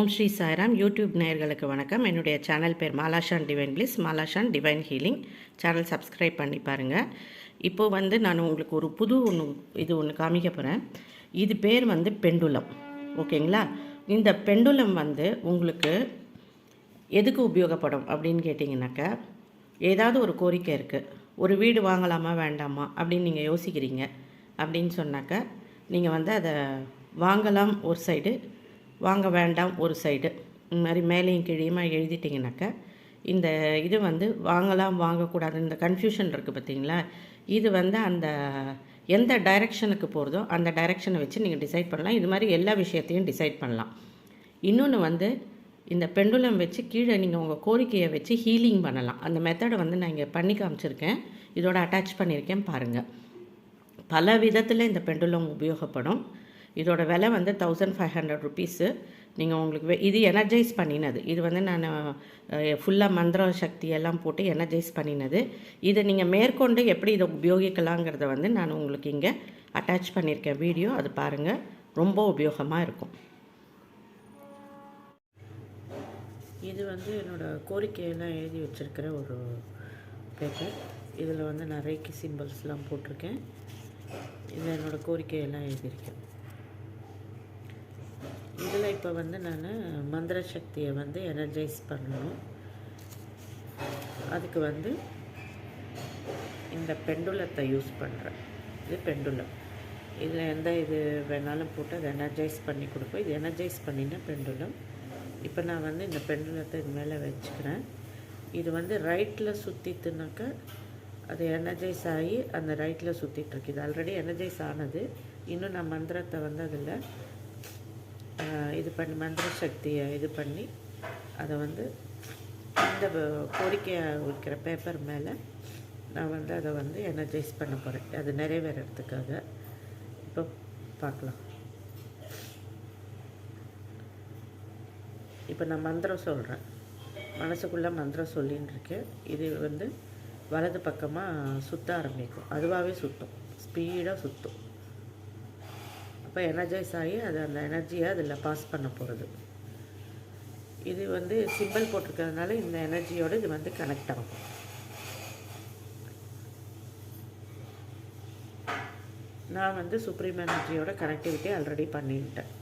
ஓம் Sri Sairam. YouTube நேயர்களுக்கு வணக்கம். என்னுடைய சேனல் பேர் மாலாஷான் டிவைன் பிளிஸ் மாலாஷான் டிவைன் ஹீலிங். சேனல் சப்ஸ்கிரைப் பண்ணி பாருங்கள் இப்போது வந்து நான் உங்களுக்கு ஒரு புது ஒன்று இது ஒன்று காமிக்க போகிறேன் இது பேர் வந்து பெண்டுலம். ஓகேங்களா? இந்த பெண்டுலம் வந்து உங்களுக்கு எதுக்கு உபயோகப்படும் அப்படின்னு கேட்டிங்கனாக்கா ஏதாவது ஒரு கோரிக்கை இருக்குது ஒரு வீடு வாங்கலாமா வேண்டாமா அப்படின்னு நீங்கள் யோசிக்கிறீங்க அப்படின்னு சொன்னாக்கா நீங்கள் வந்து அதை வாங்கலாம் ஒரு சைடு வாங்க வேண்டாம் ஒரு சைடு இந்த மாதிரி மேலேயும் கீழேயுமா எழுதிட்டிங்கனாக்கா இந்த இது வந்து வாங்கலாம் வாங்கக்கூடாது இந்த கன்ஃபியூஷன் இருக்குது பார்த்தீங்களா? இது வந்து அந்த எந்த டைரெக்ஷனுக்கு போகிறதோ அந்த டைரெக்ஷனை வச்சு நீங்கள் டிசைட் பண்ணலாம். இது மாதிரி எல்லா விஷயத்தையும் டிசைட் பண்ணலாம். இன்னொன்று வந்து இந்த பெண்டுலம் வச்சு கீழே நீங்கள் உங்கள் கோரிக்கையை வச்சு ஹீலிங் பண்ணலாம். அந்த மெத்தடை வந்து நான் இங்கே பண்ணி காமிச்சிருக்கேன். இதோட அட்டாச் பண்ணியிருக்கேன் பாருங்கள் பல விதத்தில் இந்த பெண்டுலம் உபயோகப்படும். இதோட விலை வந்து தௌசண்ட் ஃபைவ் ஹண்ட்ரட் ருபீஸு நீங்கள் உங்களுக்கு வே- இது எனர்ஜைஸ் பண்ணினது. இது வந்து நான் ஃபுல்லாக மந்திர சக்தி எல்லாம் போட்டு எனர்ஜைஸ் பண்ணினது. இதை நீங்கள் மேற்கொண்டு எப்படி இதை உபயோகிக்கலாங்கிறத வந்து நான் உங்களுக்கு இங்கே அட்டாச் பண்ணியிருக்கேன் வீடியோ அது பாருங்கள் ரொம்ப உபயோகமாக இருக்கும். இது வந்து என்னோடய கோரிக்கையெல்லாம் எழுதி வச்சிருக்கிற ஒரு பேப்பர் இதில் வந்து நான் ரேக்கி சிம்பிள்ஸ்லாம் போட்டிருக்கேன். இதில் என்னோடய கோரிக்கையெல்லாம் எழுதியிருக்கேன். இதில் இப்போ வந்து நான் மந்திர சக்தியை வந்து எனர்ஜைஸ் பண்ணணும். அதுக்கு வந்து இந்த பெண்டுலத்தை யூஸ் பண்ணுறேன் இது பெண்டுலம். இதில் எந்த இது வேணாலும் போட்டு அதை எனர்ஜைஸ் பண்ணி கொடுப்போம். இது எனர்ஜைஸ் பண்ணினா பெண்டுலம். இப்போ நான் வந்து இந்த பெண்டுலத்தை இது மேலே வச்சுக்கிறேன். இது வந்து ரைட்டில் சுற்றிட்டுனாக்கா அது எனர்ஜைஸ் ஆகி அந்த ரைட்டில் சுற்றிட்டுருக்கு இது ஆல்ரெடி எனர்ஜைஸ் ஆனது. இன்னும் நான் மந்திரத்தை வந்து அதில் இது பண்ணி மந்திர சக்தியை இது பண்ணி அதை வந்து இந்த கோரிக்கையை வைக்கிற பேப்பர் மேலே நான் வந்து அதை வந்து எனர்ஜைஸ் பண்ண போகிறேன் அது நிறைவேறதுக்காக. இப்போ பார்க்கலாம். இப்போ நான் மந்திரம் சொல்கிறேன் மனசுக்குள்ளே மந்திரம் சொல்லின்னு இருக்கேன் இது வந்து வலது பக்கமாக சுற்ற ஆரம்பிக்கும். அதுவாகவே சுற்றும் ஸ்பீடாக சுற்றும் அப்போ எனர்ஜைஸ் ஆகி அது அந்த எனர்ஜியை அதில் பாஸ் பண்ண போகிறது இது வந்து சிம்பிள் போட்டிருக்கிறதுனால இந்த எனர்ஜியோட இது வந்து கனெக்ட் ஆகும். நான் வந்து சுப்ரீம் எனர்ஜியோட கனெக்டிவிட்டி ஆல்ரெடி பண்ணிட்டேன்.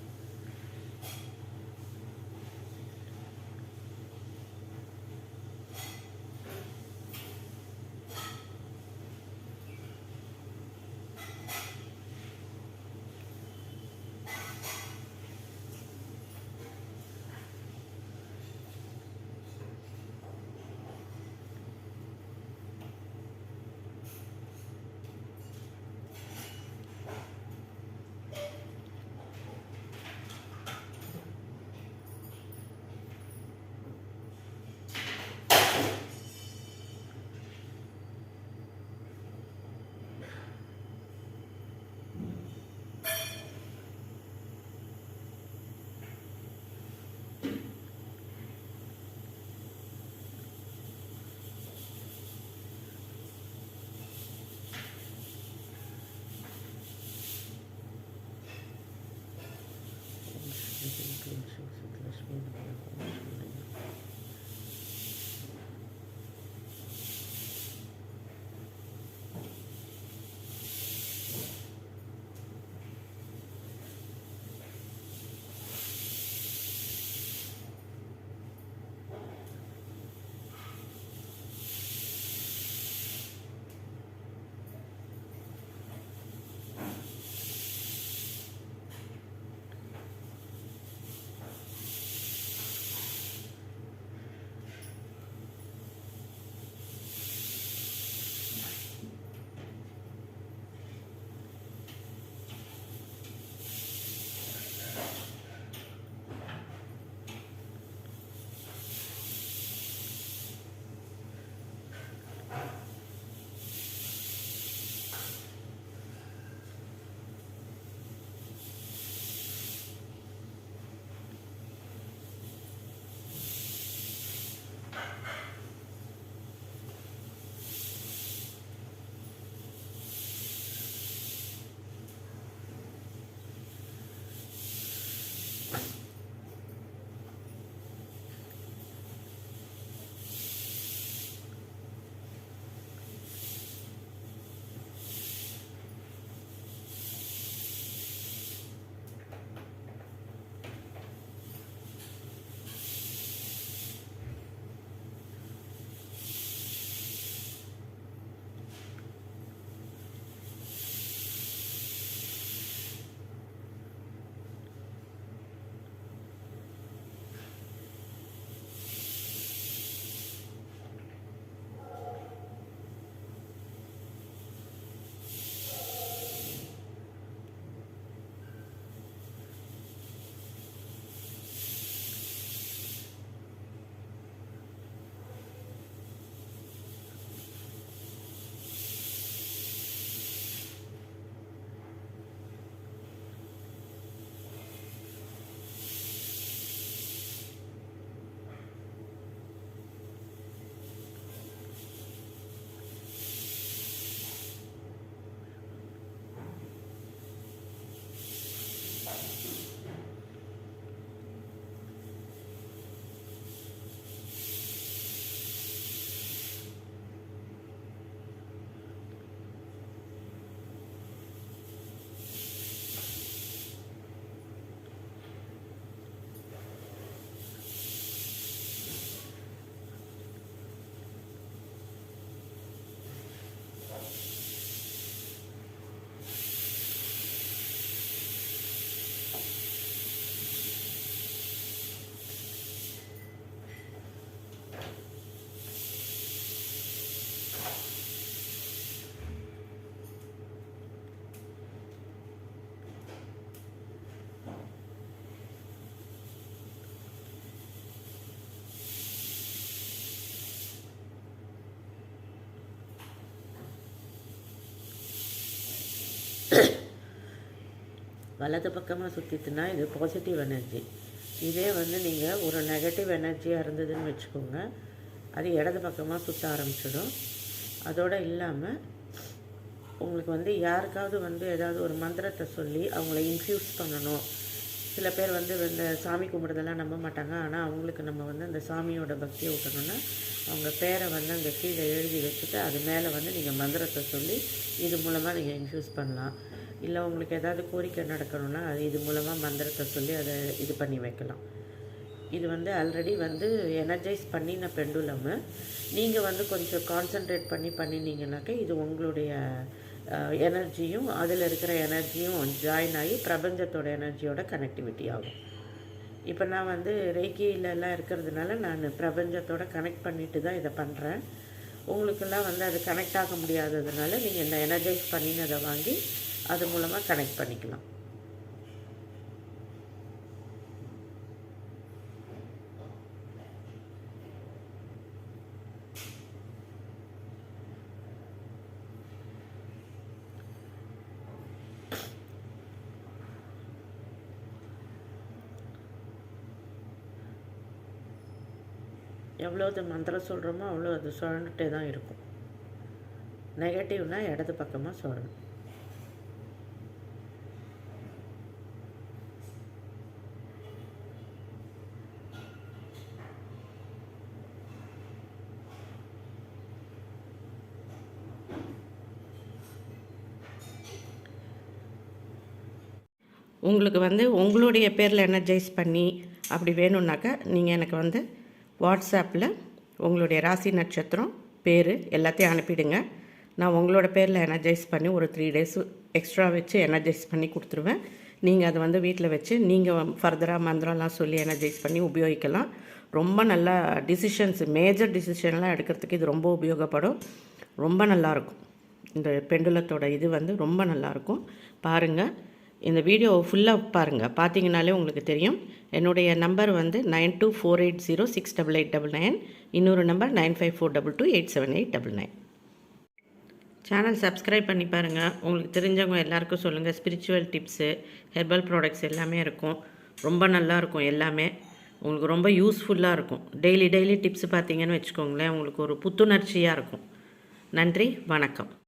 வலது பக்கமாக சுற்றிட்டுனா இது பாசிட்டிவ் எனர்ஜி இதே வந்து நீங்கள் ஒரு நெகட்டிவ் எனர்ஜியாக இருந்ததுன்னு வச்சுக்கோங்க. அது இடது பக்கமாக சுற்ற ஆரம்பிச்சிடும். அதோடு இல்லாமல் உங்களுக்கு வந்து யாருக்காவது வந்து ஏதாவது ஒரு மந்திரத்தை சொல்லி அவங்கள இன்ஃப்யூஸ் பண்ணணும். சில பேர் வந்து இந்த சாமி கும்பிட்றதெல்லாம் நம்ப மாட்டாங்க. ஆனால் அவங்களுக்கு நம்ம வந்து அந்த சாமியோட பக்தியை ஊட்டணும்னா அவங்க பேரை வந்து அந்த கீழே எழுதி வச்சுட்டு அது மேலே வந்து நீங்கள் மந்திரத்தை சொல்லி இது மூலமாக நீங்கள் இன்ஃப்யூஸ் பண்ணலாம். இல்லை உங்களுக்கு ஏதாவது கோரிக்கை நடக்கணும்னா அது இது மூலமாக மந்திரத்தை சொல்லி அதை இது பண்ணி வைக்கலாம். இது வந்து ஆல்ரெடி வந்து எனர்ஜைஸ் பண்ணின பெண்டுலமு நீங்கள் வந்து கொஞ்சம் கான்சென்ட்ரேட் பண்ணி பண்ணினீங்கனாக்கா இது உங்களுடைய எனர்ஜியும் அதில் இருக்கிற எனர்ஜியும் ஜாயின் ஆகி பிரபஞ்சத்தோட எனர்ஜியோட கனெக்டிவிட்டி ஆகும். இப்போ நான் வந்து ரேக்கியிலலாம் இருக்கிறதுனால நான் பிரபஞ்சத்தோட கனெக்ட் பண்ணிட்டு தான் இதை பண்ணுறேன் உங்களுக்கெல்லாம் வந்து அது கனெக்ட் ஆக முடியாததுனால நீங்கள் இந்த எனர்ஜைஸ் பண்ணினதை வாங்கி அது மூலமாக கனெக்ட் பண்ணிக்கலாம். எவ்வளோ அது மந்திரம் சொல்கிறோமோ அவ்வளோ அது சுழண்டுட்டே தான் இருக்கும். நெகட்டிவ்னால் இடது பக்கமாக சுழணும் உங்களுக்கு வந்து உங்களுடைய பேரில் எனர்ஜைஸ் பண்ணி அப்படி வேணும்னாக்கா நீங்கள் எனக்கு வந்து வாட்ஸ்அப்பில் உங்களுடைய ராசி நட்சத்திரம் பேர் எல்லாத்தையும் அனுப்பிடுங்க. நான் உங்களோட பேரில் எனர்ஜைஸ் பண்ணி ஒரு த்ரீ டேஸ் எக்ஸ்ட்ரா வச்சு எனர்ஜைஸ் பண்ணி கொடுத்துருவேன். நீங்கள் அதை வந்து வீட்டில் வச்சு நீங்கள் ஃபர்தராக மந்திரம்லாம் சொல்லி எனர்ஜைஸ் பண்ணி உபயோகிக்கலாம். ரொம்ப நல்லா டிசிஷன்ஸ் மேஜர் டிசிஷன்லாம் எடுக்கிறதுக்கு இது ரொம்ப உபயோகப்படும். ரொம்ப நல்லாயிருக்கும் இந்த பெண்டுலத்தோட இது வந்து ரொம்ப நல்லாயிருக்கும் பாருங்கள் இந்த வீடியோ ஃபுல்லாக பாருங்கள் பார்த்தீங்கனாலே உங்களுக்கு தெரியும். என்னுடைய நம்பர் வந்து nine two four eight zero six double eight double nine. இன்னொரு number nine five four double two eight seven eight double nine. Channel subscribe பண்ணி பாருங்கள் உங்களுக்கு தெரிஞ்சவங்க எல்லாருக்கும் சொல்லுங்கள் ஸ்பிரிச்சுவல் டிப்ஸு ஹெர்பல் ப்ராடக்ட்ஸ் எல்லாமே இருக்கும். ரொம்ப நல்லா இருக்கும் எல்லாமே. உங்களுக்கு ரொம்ப யூஸ்ஃபுல்லாக இருக்கும். டெய்லி டெய்லி டிப்ஸ் பார்த்தீங்கன்னு வச்சுக்கோங்களேன். உங்களுக்கு ஒரு புத்துணர்ச்சியாக இருக்கும். நன்றி வணக்கம்.